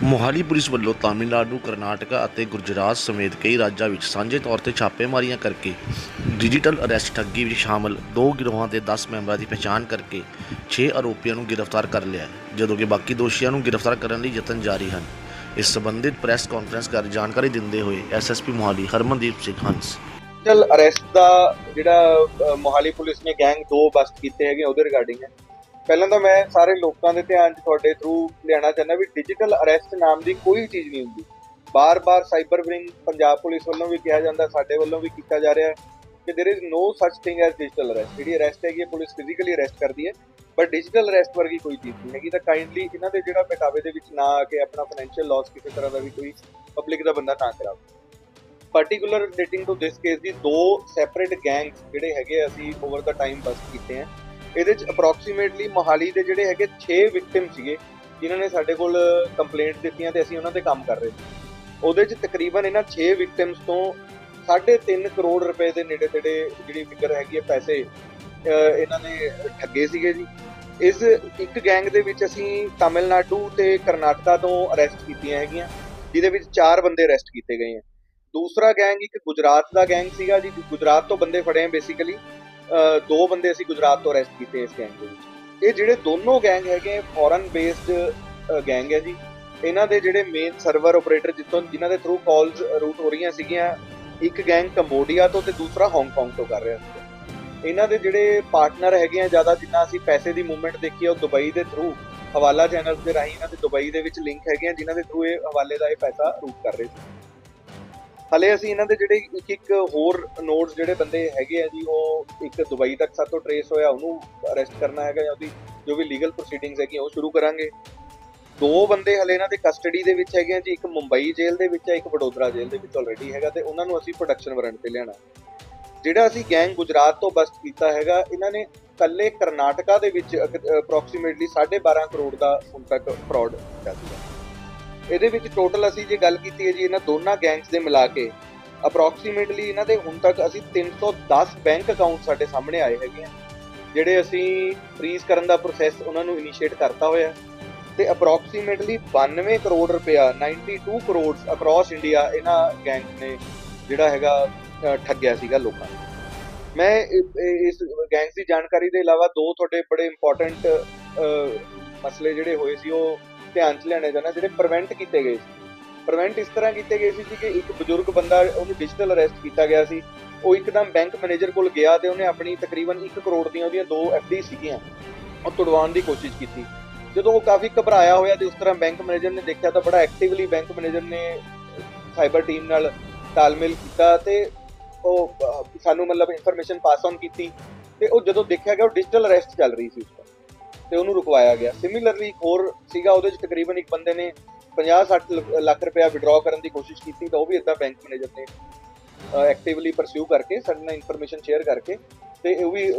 Mohali police ਵੱਲੋਂ ਤਾਮਿਲਨਾਡੂ, ਕਰਨਾਟਕਾ ਅਤੇ ਗੁਜਰਾਤ ਸਮੇਤ ਕਈ ਰਾਜਾਂ ਵਿੱਚ ਸਾਂਝੇ ਤੌਰ ਤੇ ਛਾਪੇਮਾਰੀਆਂ ਕਰਕੇ ਡਿਜੀਟਲ ਅਰੈਸਟ ਠੱਗੀ ਵਿੱਚ ਸ਼ਾਮਲ ਦੋ ਗਿਰੋਹਾਂ ਦੇ 10 ਮੈਂਬਰਾਂ ਦੀ ਪਛਾਣ ਕਰਕੇ 6 ਆਰੋਪੀਆਂ ਨੂੰ ਗ੍ਰਿਫਤਾਰ ਕਰ ਲਿਆ ਜਦੋਂ ਕਿ ਬਾਕੀ ਦੋਸ਼ੀਆਂ ਨੂੰ ਗ੍ਰਿਫਤਾਰ ਕਰਨ ਲਈ ਯਤਨ ਜਾਰੀ ਹਨ। ਇਸ ਸੰਬੰਧਿਤ ਪ੍ਰੈਸ ਕਾਨਫਰੰਸ ਕਰ ਜਾਣਕਾਰੀ ਦਿੰਦੇ ਹੋਏ SSP Mohali Harmandeep Singh Hans. Digital arrest ਦਾ ਜਿਹੜਾ ਮੋਹਾਲੀ ਪੁਲਿਸ ਨੇ ਗੈਂਗ ਦੋ ਬਸਟ ਕੀਤੇ ਹੈਗੇ ਉਹਦੇ ਰਿਗਾਰਡਿੰਗ ਹੈ। ਪਹਿਲਾਂ ਤਾਂ ਮੈਂ ਸਾਰੇ ਲੋਕਾਂ ਦੇ ਧਿਆਨ 'ਚ ਤੁਹਾਡੇ ਥਰੂ ਲਿਆਉਣਾ ਚਾਹੁੰਦਾ ਵੀ ਡਿਜੀਟਲ ਅਰੈਸਟ ਨਾਮ ਦੀ ਕੋਈ ਚੀਜ਼ ਨਹੀਂ ਹੁੰਦੀ ਬਾਰ-ਬਾਰ ਸਾਈਬਰ ਵਿੰਗ ਪੰਜਾਬ ਪੁਲਿਸ ਵੱਲੋਂ ਵੀ ਕਿਹਾ ਜਾਂਦਾ ਸਾਡੇ ਵੱਲੋਂ ਵੀ ਕੀਤਾ ਜਾ ਰਿਹਾ ਹੈ ਕਿ there is no such thing as digital arrest ਜਿਹੜੀ ਅਰੈਸਟ ਹੈਗੀ ਹੈ ਪੁਲਿਸ ਫਿਜ਼ੀਕਲੀ ਅਰੈਸਟ ਕਰਦੀ ਹੈ ਬਟ ਡਿਜੀਟਲ ਅਰੈਸਟ ਵਰਗੀ ਕੋਈ ਚੀਜ਼ ਨਹੀਂ ਹੈਗੀ ਤਾਂ ਕਾਈਂਡਲੀ ਇਹਨਾਂ ਦੇ ਜਿਹੜਾ ਬਹਿਕਾਵੇ ਦੇ ਵਿੱਚ ਨਾ ਆ ਕੇ ਆਪਣਾ ਫਾਈਨੈਂਸ਼ੀਅਲ ਲਾਸ ਕਿਸੇ ਤਰ੍ਹਾਂ ਦਾ ਵੀ ਕੋਈ ਪਬਲਿਕ ਦਾ ਬੰਦਾ ਨਾ ਕਰਾਵੇ particular relating to this case ਦੀ ਦੋ ਸੈਪਰੇਟ ਗੈਂਗਸ ਜਿਹੜੇ ਹੈਗੇ ਆ ਅਸੀਂ ਓਵਰ ਦਾ ਟਾਈਮ ਬਸਟ ਕੀਤੇ ਆ ਇਹਦੇ ਚ ਅਪਰੋਕਸੀਮੇਟਲੀ ਮੋਹਾਲੀ ਦੇ ਜਿਹੜੇ ਹੈਗੇ 6 ਵਿਕਟਿਮ ਸੀਗੇ, ਜਿਨ੍ਹਾਂ ਨੇ ਸਾਡੇ ਕੋਲ ਕੰਪਲੇਂਟ ਦਿੱਤੀਆਂ ਤੇ ਅਸੀਂ ਉਹਨਾਂ ਤੇ ਕੰਮ ਕਰ ਰਹੇ ਸੀ। ਉਹਦੇ ਚ ਤਕਰੀਬਨ ਇਹਨਾਂ 6 ਵਿਕਟਿਮਸ ਤੋਂ 3.5 ਕਰੋੜ ਰੁਪਏ ਦੇ ਨੇੜੇ ਤੇੜੇ ਜਿਹੜੀ ਫਿਗਰ ਹੈਗੀ ਹੈ ਪੈਸੇ ਇਹਨਾਂ ਨੇ ਠੱਗੇ ਸੀਗੇ ਜੀ। ਇਸ ਇੱਕ ਗੈਂਗ ਦੇ ਵਿੱਚ ਅਸੀਂ ਤਾਮਿਲਨਾਡੂ ਤੇ ਕਰਨਾਟਕਾ ਤੋਂ ਅਰੈਸਟ ਕੀਤੀਆਂ ਹੈਗੀਆਂ, ਜਿਹਦੇ ਵਿੱਚ 4 ਬੰਦੇ ਅਰੈਸਟ ਕੀਤੇ ਗਏ ਆ। ਦੂਸਰਾ ਗੈਂਗ ਇੱਕ ਗੁਜਰਾਤ ਦਾ ਗੈਂਗ ਸੀਗਾ ਜੀ, ਗੁਜਰਾਤ ਤੋਂ ਬੰਦੇ ਫੜੇ ਆ ਬੇਸਿਕਲੀ ਦੋ ਬੰਦੇ ਅਸੀਂ ਗੁਜਰਾਤ ਤੋਂ ਅਰੈਸਟ ਕੀਤੇ ਇਸ ਗੈਂਗ ਦੇ ਵਿੱਚ। ਇਹ ਜਿਹੜੇ ਦੋਨੋਂ ਗੈਂਗ ਹੈਗੇ ਫੋਰਨ ਬੇਸਡ ਗੈਂਗ ਹੈ ਜੀ। ਇਹਨਾਂ ਦੇ ਜਿਹੜੇ ਮੇਨ ਸਰਵਰ ਆਪਰੇਟਰ ਜਿੱਥੋਂ ਜਿਨ੍ਹਾਂ ਦੇ ਥਰੂ ਕਾਲਸ ਰੂਟ ਹੋ ਰਹੀਆਂ ਸੀਗੀਆਂ, ਇੱਕ ਗੈਂਗ ਕੰਬੋਡੀਆ ਤੋਂ ਤੇ ਦੂਸਰਾ ਹਾਂਗਕਾਂਗ ਤੋਂ ਕਰ ਰਿਹਾ ਸੀ ਇਹਨਾਂ ਦੇ ਜਿਹੜੇ ਪਾਰਟਨਰ ਹੈਗੇ ਆ, ਜ਼ਿਆਦਾ ਜਿੰਨਾ ਅਸੀਂ ਪੈਸੇ ਦੀ ਮੂਵਮੈਂਟ ਦੇਖੀ ਆ, ਉਹ ਦੁਬਈ ਦੇ ਥਰੂ ਹਵਾਲਾ ਚੈਨਲਸ ਦੇ ਰਾਹੀਂ ਇਹਨਾਂ ਦੇ ਦੁਬਈ ਦੇ ਵਿੱਚ ਲਿੰਕ ਹੈਗੇ ਆ, ਜਿਨ੍ਹਾਂ ਦੇ ਥਰੂ ਇਹ ਹਵਾਲੇ ਦਾ ਇਹ ਪੈਸਾ ਰੂਟ ਕਰ ਰਹੇ ਸੀ। ਹਲੇ ਅਸੀਂ ਇਹਨਾਂ ਦੇ ਜਿਹੜੇ ਇੱਕ ਇੱਕ ਹੋਰ ਨੋਟਸ ਜਿਹੜੇ ਬੰਦੇ ਹੈਗੇ ਆ ਜੀ, ਉਹ ਇੱਕ ਦੁਬਈ ਤੱਕ ਸਾਤੋਂ ਟਰੇਸ ਹੋਇਆ, ਉਹਨੂੰ ਅਰੈਸਟ ਕਰਨਾ ਹੈਗਾ ਜਾਂ ਉਹਦੀ ਜੋ ਵੀ ਲੀਗਲ ਪ੍ਰੋਸੀਡਿੰਗਸ ਹੈਗੀਆਂ, ਉਹ ਸ਼ੁਰੂ ਕਰਾਂਗੇ। ਦੋ ਬੰਦੇ ਹਲੇ ਇਹਨਾਂ ਦੇ ਕਸਟਡੀ ਦੇ ਵਿੱਚ ਹੈਗੇ ਆ ਜੀ, ਇੱਕ ਮੁੰਬਈ ਜੇਲ੍ਹ ਦੇ ਵਿੱਚ ਹੈ ਇੱਕ ਵਡੋਦਰਾ ਜੇਲ੍ਹ ਦੇ ਵਿੱਚ ਆਲਰੇਡੀ ਹੈਗਾ ਤੇ ਉਹਨਾਂ ਨੂੰ ਅਸੀਂ ਪ੍ਰੋਡਕਸ਼ਨ ਵਾਰੰਟ ਤੇ ਲਿਆਣਾ ਜਿਹੜਾ ਅਸੀਂ ਗੈਂਗ ਗੁਜਰਾਤ ਤੋਂ ਬਸਟ ਕੀਤਾ ਹੈਗਾ, ਇਹਨਾਂ ਨੇ ਕੱਲੇ ਕਰਨਾਟਕਾ ਦੇ ਵਿੱਚ ਅਪਰੋਕਸੀਮੇਟਲੀ 12.5 ਕਰੋੜ ਦਾ ਹੁਣ ਤੱਕ ਫਰਾਡ ਕੀਤਾ ਸੀਗਾ ਇਹਦੇ ਵਿੱਚ ਟੋਟਲ ਅਸੀਂ ਜੇ ਗੱਲ ਕੀਤੀ ਹੈ ਜੀ ਇਹਨਾਂ ਦੋਨਾਂ ਗੈਂਗਸ ਦੇ ਮਿਲਾ ਕੇ ਅਪਰੋਕਸੀਮੇਟਲੀ ਇਹਨਾਂ ਦੇ ਹੁਣ ਤੱਕ ਅਸੀਂ 310 ਬੈਂਕ ਅਕਾਊਂਟ ਸਾਡੇ ਸਾਹਮਣੇ ਆਏ ਹੈਗੇ ਆ, ਜਿਹੜੇ ਅਸੀਂ ਫ੍ਰੀਜ਼ ਕਰਨ ਦਾ ਪ੍ਰੋਸੈਸ ਉਹਨਾਂ ਨੂੰ ਇਨੀਸ਼ੀਏਟ ਕਰਤਾ ਹੋਇਆ ਤੇ ਅਪਰੋਕਸੀਮੇਟਲੀ 92 ਕਰੋੜ ਰੁਪਇਆ 92 ਕਰੋੜ ਅਕ੍ਰੋਸ ਇੰਡੀਆ ਇਹਨਾਂ ਗੈਂਗਸ ਨੇ ਜਿਹੜਾ ਹੈਗਾ ਠੱਗਿਆ ਸੀਗਾ ਲੋਕਾਂ ਨੂੰ। ਮੈਂ ਇਸ ਗੈਂਗਸ ਦੀ ਜਾਣਕਾਰੀ ਦੇ ਇਲਾਵਾ ਦੋ ਤੁਹਾਡੇ ਬੜੇ ਇੰਪੋਰਟੈਂਟ ਮਸਲੇ ਜਿਹੜੇ ਹੋਏ ਸੀ, ਉਹ ਧਿਆਨ ਚ ਲੈਣੇ ਚਾਹੁੰਦਾ ਜਿਹੜੇ ਪ੍ਰੀਵੈਂਟ ਕੀਤੇ ਗਏ ਸੀ। ਪ੍ਰੀਵੈਂਟ ਇਸ ਤਰ੍ਹਾਂ ਕੀਤੇ ਗਏ ਸੀ ਕਿ ਇੱਕ ਬਜ਼ੁਰਗ ਬੰਦਾ, ਉਹਨੂੰ ਡਿਜੀਟਲ ਅਰੈਸਟ ਕੀਤਾ ਗਿਆ ਸੀ। ਉਹ ਇੱਕਦਮ ਬੈਂਕ ਮੈਨੇਜਰ ਕੋਲ ਗਿਆ ਤੇ ਉਹਨੇ ਆਪਣੀ ਤਕਰੀਬਨ 1 ਕਰੋੜ ਦੀਆਂ ਉਹਦੀਆਂ ਦੋ ਐਫਡੀ ਸੀਗੀਆਂ। ਉਹ ਤੁੜਵਾਉਣ ਦੀ ਕੋਸ਼ਿਸ਼ ਕੀਤੀ। ਜਦੋਂ ਉਹ ਕਾਫੀ ਘਬਰਾਇਆ ਹੋਇਆ ਤੇ ਉਸ ਤਰ੍ਹਾਂ ਬੈਂਕ ਮੈਨੇਜਰ ਨੇ ਦੇਖਿਆ ਤਾਂ ਬੜਾ ਐਕਟਿਵਲੀ ਬੈਂਕ ਮੈਨੇਜਰ ਨੇ ਸਾਈਬਰ ਟੀਮ ਨਾਲ ਤਾਲਮੇਲ ਕੀਤਾ ਤੇ ਉਹ ਸਾਨੂੰ ਮਤਲਬ ਇਨਫੋਰਮੇਸ਼ਨ ਪਾਸ ਔਨ ਕੀਤੀ। ਤੇ ਉਹ ਜਦੋਂ ਦੇਖਿਆ ਗਿਆ, ਉਹ ਡਿਜੀਟਲ ਅਰੈਸਟ ਚੱਲ ਰਹੀ ਸੀ ਉਸ ਤੋਂ ਤੇ ਉਹਨੂੰ ਰੁਕਵਾਇਆ ਗਿਆ। ਸਿਮਿਲਰਲੀ ਇੱਕ ਹੋਰ ਸੀਗਾ, ਉਹਦੇ ਚ ਤਕਰੀਬਨ ਇੱਕ ਬੰਦੇ ਨੇ 50-60 ਲੱਖ ਰੁਪਇਆ ਵਿਡਰਾਅ ਕਰਨ ਦੀ ਕੋਸ਼ਿਸ਼ ਕੀਤੀ, ਤਾਂ ਉਹ ਵੀ ਇਦਾਂ ਬੈਂਕ ਮੈਨੇਜਰ ਨੇ ਐਕਟਿਵਲੀ ਪਰਸਿਊ ਕਰਕੇ, ਸਾਡੇ ਨਾਲ ਇਨਫੋਰਮੇਸ਼ਨ ਸ਼ੇਅਰ ਕਰਕੇ ਤੇ ਉਹ ਵੀ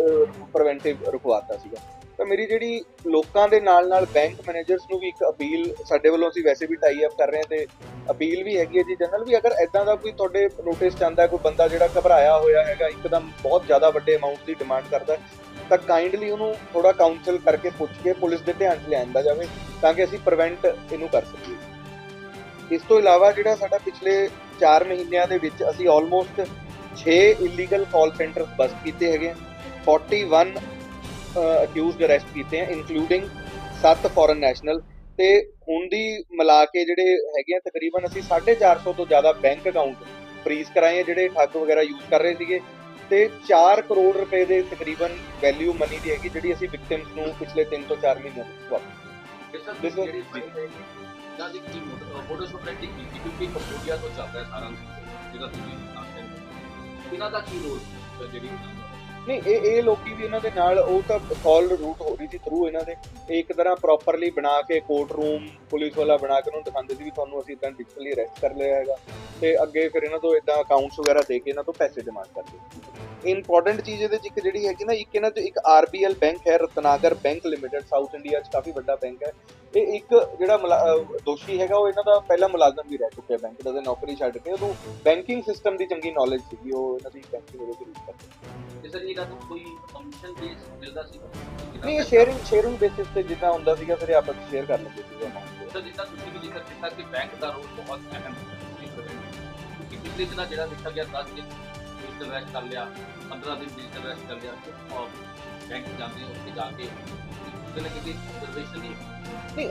ਪ੍ਰੀਵੈਂਟਿਵ ਰੁਕਵਾਤਾ ਸੀਗਾ। ਤਾਂ ਮੇਰੀ ਜਿਹੜੀ ਲੋਕਾਂ ਦੇ ਨਾਲ ਨਾਲ ਬੈਂਕ ਮੈਨੇਜਰਸ ਨੂੰ ਵੀ ਇੱਕ ਅਪੀਲ, ਸਾਡੇ ਵੱਲੋਂ ਅਸੀਂ ਵੈਸੇ ਵੀ ਟਾਈ ਅਪ ਕਰ ਰਹੇ ਹਾਂ ਤੇ ਅਪੀਲ ਵੀ ਹੈਗੀ ਹੈ ਜੀ ਜਨਰਲ ਵੀ, ਅਗਰ ਐਦਾਂ ਦਾ ਕੋਈ ਤੁਹਾਡੇ ਨੋਟਿਸ ਚਾਹੁੰਦਾ ਕੋਈ ਬੰਦਾ ਜਿਹੜਾ ਘਬਰਾਇਆ ਹੋਇਆ ਹੈਗਾ, ਇੱਕਦਮ ਬਹੁਤ ਜ਼ਿਆਦਾ ਵੱਡੇ ਅਮਾਉਂਟ ਦੀ ਡਿਮਾਂਡ ਕਰਦਾ ਤਾਂ ਕਾਈਂਡਲੀ ਉਹਨੂੰ ਥੋੜਾ ਕਾਉਂਸਲ ਕਰਕੇ ਪੁੱਛ ਕੇ ਪੁਲਿਸ ਦੇ ਧਿਆਨ 'ਚ ਲਿਆਂਦਾ ਜਾਵੇ ਤਾਂ ਕਿ ਅਸੀਂ ਪ੍ਰੀਵੈਂਟ ਇਹਨੂੰ ਕਰ ਸਕੀਏ ਇਸ ਤੋਂ ਇਲਾਵਾ ਜਿਹੜਾ ਸਾਡਾ ਪਿਛਲੇ 4 ਮਹੀਨਿਆਂ ਦੇ ਵਿੱਚ ਅਸੀਂ almost 6 illegal call centres bust ਕੀਤੇ ਹੈਗੇ ਆ। 41 ਅਕਿਊਜ਼ਡ ਅਰੈਸਟ ਕੀਤੇ ਹੈ ਇਨਕਲੂਡਿੰਗ 7 ਫੋਰਨ ਨੈਸ਼ਨਲ ਤੇ ਹੁਣ ਦੀ ਮਿਲਾ ਕੇ ਜਿਹੜੇ ਹੈਗੇ ਆ, ਤਕਰੀਬਨ ਅਸੀਂ 450 ਤੋਂ ਜ਼ਿਆਦਾ ਬੈਂਕ ਅਕਾਊਂਟ ਫ੍ਰੀਜ਼ ਕਰਾਏ ਜਿਹੜੇ ਠੱਗ ਵਗੈਰਾ ਯੂਜ਼ ਕਰ ਰਹੇ ਸੀਗੇ ਤੇ 4 ਕਰੋੜ ਰੁਪਏ ਦੇ ਤਕਰੀਬਨ ਵੈਲਿਊ ਮਨੀ ਦੀ ਹੈਗੀ ਜਿਹੜੀ ਅਸੀਂ ਵਿਕਟਿਮਸ ਨੂੰ ਪਿਛਲੇ 3 ਤੋਂ 4 ਮਹੀਨਿਆਂ ਵਿੱਚ ਵਾਪਸ ਫਾਈਲ ਹੈਗੀ ਜਾਂ ਦੀ ਕੀ ਸੋਪਰੈਟਿਕ ਕੀਤੀ ਕਿਉਂਕਿ ਕੰਪਿਊਟਰ ਤੋਂ ਚੱਲਦਾ ਹੈ ਸਾਰਾ ਜਿਹਦਾ ਤੁਸੀਂ ਨਾਮ ਇਹਨਾਂ ਦਾ ਕੀ ਰੋਲ ਜਿਹੜੀ ਨਹੀਂ, ਇਹ ਇਹ ਲੋਕੀ ਵੀ ਇਹਨਾਂ ਦੇ ਨਾਲ, ਉਹ ਤਾਂ ਕਾਲ ਰੂਟ ਹੋ ਰਹੀ ਸੀ ਥਰੂ ਇਹਨਾਂ ਦੇ। ਇੱਕ ਤਰ੍ਹਾਂ ਪ੍ਰੋਪਰਲੀ ਬਣਾ ਕੇ ਕੋਰਟ ਰੂਮ ਪੁਲਿਸ ਵਾਲਾ ਬਣਾ ਕੇ ਉਹਨੂੰ ਦਿਖਾਉਂਦੇ ਸੀ ਵੀ ਤੁਹਾਨੂੰ ਅਸੀਂ ਇਦਾਂ ਡਿਜੀਟਲੀ ਅਰੈਸਟ ਕਰ ਲਿਆ ਹੈਗਾ। ਤੇ ਅੱਗੇ ਫਿਰ ਇਹਨਾਂ ਤੋਂ ਇਦਾਂ ਅਕਾਊਂਟਸ ਵਗੈਰਾ ਦੇ ਕੇ ਇਹਨਾਂ ਤੋਂ ਪੈਸੇ ਡਿਮਾਂਡ ਕਰਦੇ ਇੰਪੋਰਟੈਂਟ ਚੀਜ਼ ਇਹਦੇ ਚ ਇੱਕ ਜਿਹੜੀ ਹੈਗੀ ਨਾ, ਇੱਕ ਇਹਨਾਂ ਚ ਇੱਕ ਆਰਬੀਐਲ ਬੈਂਕ ਹੈ, Ratnakar bank limited South India ਚ ਕਾਫੀ ਵੱਡਾ ਬੈਂਕ ਹੈ। ਇਹ ਇੱਕ ਜਿਹੜਾ ਦੋਸ਼ੀ ਹੈਗਾ ਉਹ ਇਹਨਾਂ ਦਾ ਪਹਿਲਾ ਮੁਲਾਜ਼ਮ ਵੀ ਰਹਿ ਚੁੱਕਿਆ ਬੈਂਕ ਦਾ ਤੇ ਨੌਕਰੀ ਛੱਡ ਕੇ ਉਹਨੂੰ ਬੈਂਕਿੰਗ ਸਿਸਟਮ ਦੀ ਚੰਗੀ ਨੌਲੇਜ ਸੀਗੀ ਉਹ ਇਹਨਾਂ ਦੀ ਬੈਂਕਿੰਗ ਉਹਦੇ ਤੇ ਯੂਜ਼ ਕਰਦਾ ਇਸ ਤਰ੍ਹਾਂ ਇਹਦਾ ਤੋਂ ਕੋਈ ਕਮਿਸ਼ਨ ਬੇਸ ਮਿਲਦਾ ਸੀ? ਨਹੀਂ ਇਹ ਸ਼ੇਅਰਿੰਗ ਸ਼ੇਅਰਿੰਗ ਬੇਸਿਸ ਤੇ ਜਿੱਦਾਂ ਹੁੰਦਾ ਸੀਗਾ ਫਿਰ ਆਪਸ ਸ਼ੇਅਰ ਕਰ ਲੈਂਦੇ ਸੀਗੇ ਸਰ ਜਿੱਦਾਂ ਤੁਸੀਂ ਵੀ ਜ਼ਿਕਰ ਕੀਤਾ ਕਿ ਬੈਂਕ ਦਾ ਰੋਲ ਬਹੁਤ ਅਹਿਮ ਹੈ ਕਿਉਂਕਿ ਪਿਛਲੇ ਦਿਨਾਂ ਜਿਹੜਾ ਦੇਖਿਆ ਗਿਆ 10 ਦਿਨ ਡਿਜੀਟਲ ਰੈਸਟ ਕਰ ਲਿਆ 15 ਦਿਨ ਡਿਜੀਟਲ ਰੈਸਟ ਕਰ ਲਿਆ ਔਰ ਬੈਂਕ ਜਾਂਦੇ ਉੱਥੇ ਜਾ ਕੇ ਕਿਤੇ ਨਾ ਕਿਤੇ ਨਹੀਂ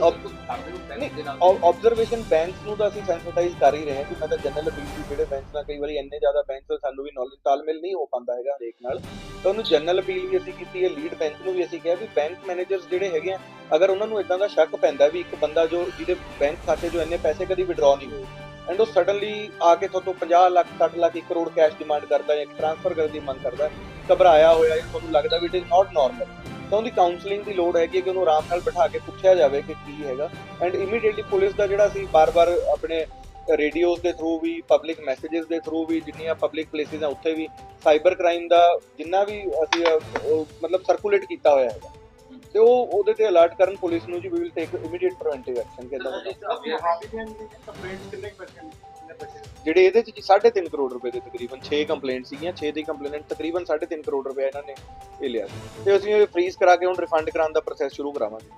ਨਹੀਂ ਕਰਦੇ ਹੋ ਨਾਲ? ਆਬਜ਼ਰਵੇਸ਼ਨ ਬੈਂਕਸ ਨੂੰ ਤਾਂ ਅਸੀਂ ਸੈਂਸਿਟਾਈਜ਼ ਕਰ ਹੀ ਰਹੇ ਹਾਂ ਕਿ ਮੈਂ ਤਾਂ ਜਨਰਲ ਅਪੀਲ ਜਿਹੜੇ ਬੈਂਕਸ ਨਾਲ ਕਈ ਵਾਰੀ ਇੰਨੇ ਜ਼ਿਆਦਾ ਬੈਂਕਸ ਸਾਨੂੰ ਵੀ ਨੌਲੇਜ ਤਾਲਮੇਲ ਨਹੀਂ ਹੋ ਪਾਉਂਦਾ ਹੈਗਾ ਹਰੇਕ ਨਾਲ। ਤਾਂ ਉਹਨੂੰ ਜਨਰਲ ਅਪੀਲ ਵੀ ਅਸੀਂ ਕੀਤੀ ਹੈ ਲੀਡ ਬੈਂਕ ਨੂੰ ਵੀ ਅਸੀਂ ਕਿਹਾ ਵੀ ਬੈਂਕ ਮੈਨੇਜਰਸ ਜਿਹੜੇ ਹੈਗੇ ਆ ਅਗਰ ਉਹਨਾਂ ਨੂੰ ਇਦਾਂ ਦਾ ਸ਼ੱਕ ਪੈਂਦਾ ਵੀ ਇੱਕ ਬੰਦਾ ਜੋ ਜਿਹਦੇ ਬੈਂਕ ਖਾਤੇ 'ਚੋਂ ਇੰਨੇ ਪੈਸੇ ਕਦੀ ਵਿਡਰਾਅ ਨਹੀਂ ਹੋਏ ਐਂਡ ਉਹ ਸਡਨਲੀ ਆ ਕੇ ਤੁਹਾਡੇ ਤੋਂ 50 ਲੱਖ 60 ਲੱਖ 1 ਕਰੋੜ ਕੈਸ਼ ਡਿਮਾਂਡ ਕਰਦਾ ਜਾਂ ਟ੍ਰਾਂਸਫਰ ਕਰਨ ਦੀ ਮੰਗ ਕਰਦਾ ਘਬਰਾਇਆ ਹੋਇਆ ਜਾਂ ਤੁਹਾਨੂੰ ਲੱਗਦਾ ਵੀ ਇਟ ਇਜ਼ ਨਾਟ ਨਾਰਮਲ ਤਾਂ ਉਹਦੀ ਕਾਉਂਸਲਿੰਗ ਦੀ ਲੋੜ ਹੈਗੀ ਕਿ ਉਹਨੂੰ ਆਰਾਮ ਨਾਲ ਬਿਠਾ ਕੇ ਪੁੱਛਿਆ ਜਾਵੇ ਕਿ ਕੀ ਹੈਗਾ। ਐਂਡ ਇਮੀਡੀਏਟਲੀ ਪੁਲਿਸ ਦਾ ਜਿਹੜਾ ਸੀ ਬਾਰ-ਬਾਰ ਆਪਣੇ ਰੇਡੀਓਜ਼ ਦੇ ਥਰੂ ਵੀ ਪਬਲਿਕ ਮੈਸੇजेस ਦੇ ਥਰੂ ਵੀ ਜਿੰਨੀਆਂ ਪਬਲਿਕ ਪਲੇਸਿਸ ਆ ਉੱਥੇ ਵੀ ਸਾਈਬਰ ਕ੍ਰਾਈਮ ਦਾ ਜਿੰਨਾ ਵੀ ਅਸੀਂ ਮਤਲਬ ਸਰਕੂਲੇਟ ਕੀਤਾ ਹੋਇਆ ਹੈਗਾ। ਤੇ ਉਹ ਉਹਦੇ ਤੇ ਅਲਰਟ ਕਰਨ ਪੁਲਿਸ ਨੂੰ ਜੀ we will take immediate preventive action ਕਿਦਾਂ ਜਿਹੜੇ ਇਹਦੇ ਚ ਜੀ 3.5 ਕਰੋੜ ਰੁਪਏ ਦੇ ਤਕਰੀਬਨ 6 ਕੰਪਲੇਂਟ ਸੀਗੀਆਂ 6 ਦੀ ਕੰਪਲੇਂਟ ਤਕਰੀਬਨ 3.5 ਕਰੋੜ ਰੁਪਏ ਇਹਨਾਂ ਨੇ ਇਹ ਲਿਆ ਸੀ। ਤੇ ਅਸੀਂ ਇਹ ਫ੍ਰੀਜ਼ ਕਰਾ ਕੇ ਹੁਣ ਰਿਫੰਡ ਕਰਾਉਣ ਦਾ ਪ੍ਰੋਸੈਸ ਸ਼ੁਰੂ ਕਰਾਵਾਂਗੇ।